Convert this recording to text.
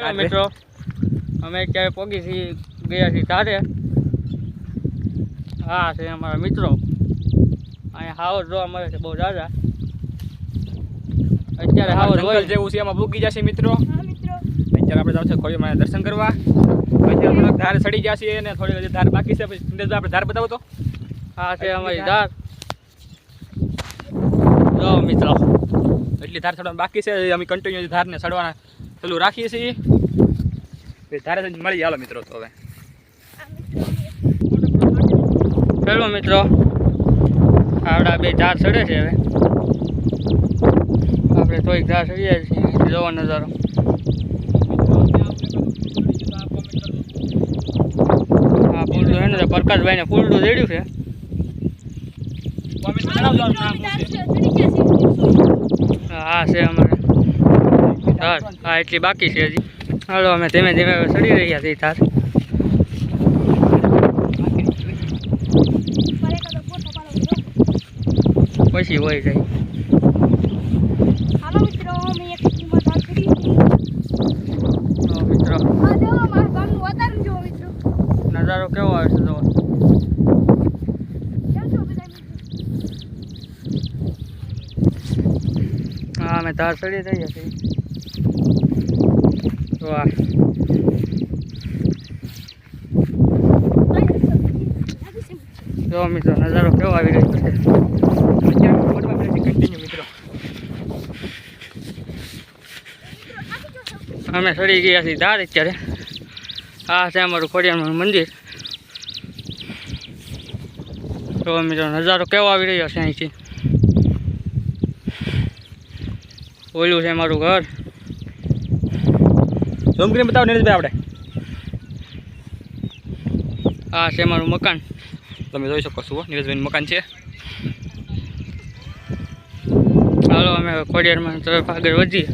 મિત્રો. અમે અત્યારે પોગી છીએ ગયા છીએ તારે હા છે અમારા મિત્રો. અહીંયા હાવર જોવા મળે છે બહુ દાદા અત્યારે હાવર હોય. જેવું છે એમાં ભૂગી જશે મિત્રો. અત્યારે આપણે જાવ છે દર્શન કરવા. અત્યારે થોડાક ધાર સડી જશે અને થોડી હજી ધાર બાકી છે પછી આપણે ધાર બતાવો તો. હા છે અમારી ધાર. જો મિત્રો. એટલી ધાર ચડવાની બાકી છે અમે કન્ટિન્યુ ધારને ચડવાના ચાલુ રાખીએ છીએ. તારે ધારે મળી હાલો મિત્રો તો હવે. પેલો મિત્રો. આવડા બે ધાર ચડે છે હવે. આપણે તો ધાર ઝાડ ચડીએ છીએ. જોવો નજારો. હા ફૂલડું છે ને પ્રકાશભાઈને ફૂલડું રેડ્યું છે. હા છે અમારે. ધાર હા એટલી બાકી છે હજી હાલો અમે ધીમે ધીમે હવે ચડી રહ્યા છીએ ધાર પછી હોય જાય હાલો મિત્રો અમે એક કિંમત આ કરી તો મિત્રો આ દેવો મારા ગામનું વાતાવરણ જોવો મિત્રો નજારો કેવો આવે છે જો કેમ છો બધા મિત્રો હા અમે ધાર ચડી રહ્યા છીએ વાહ જો મિત્રો નજારો કેવો આવી રહ્યો છે અત્યારે ખોડમાં આપણે કન્ટિન્યુ મિત્રો અમે સડી ગયા છીએ દાર અત્યારે. આ છે અમારું ખોડિયારનું મંદિર. તો, મિત્રો, નજારો કેવો આવી રહ્યો છે અહીંથી? ઓલું છે મારું ઘર. ઝૂમ કરીને બતાવો નીરજભાઈ આપણે. આ છે મારું મકાન. તમે જોઈ શકો છો નીરજભાઈનું મકાન છે. હાલો અમે ખોડિયારમાં તરફ આગળ વધીએ.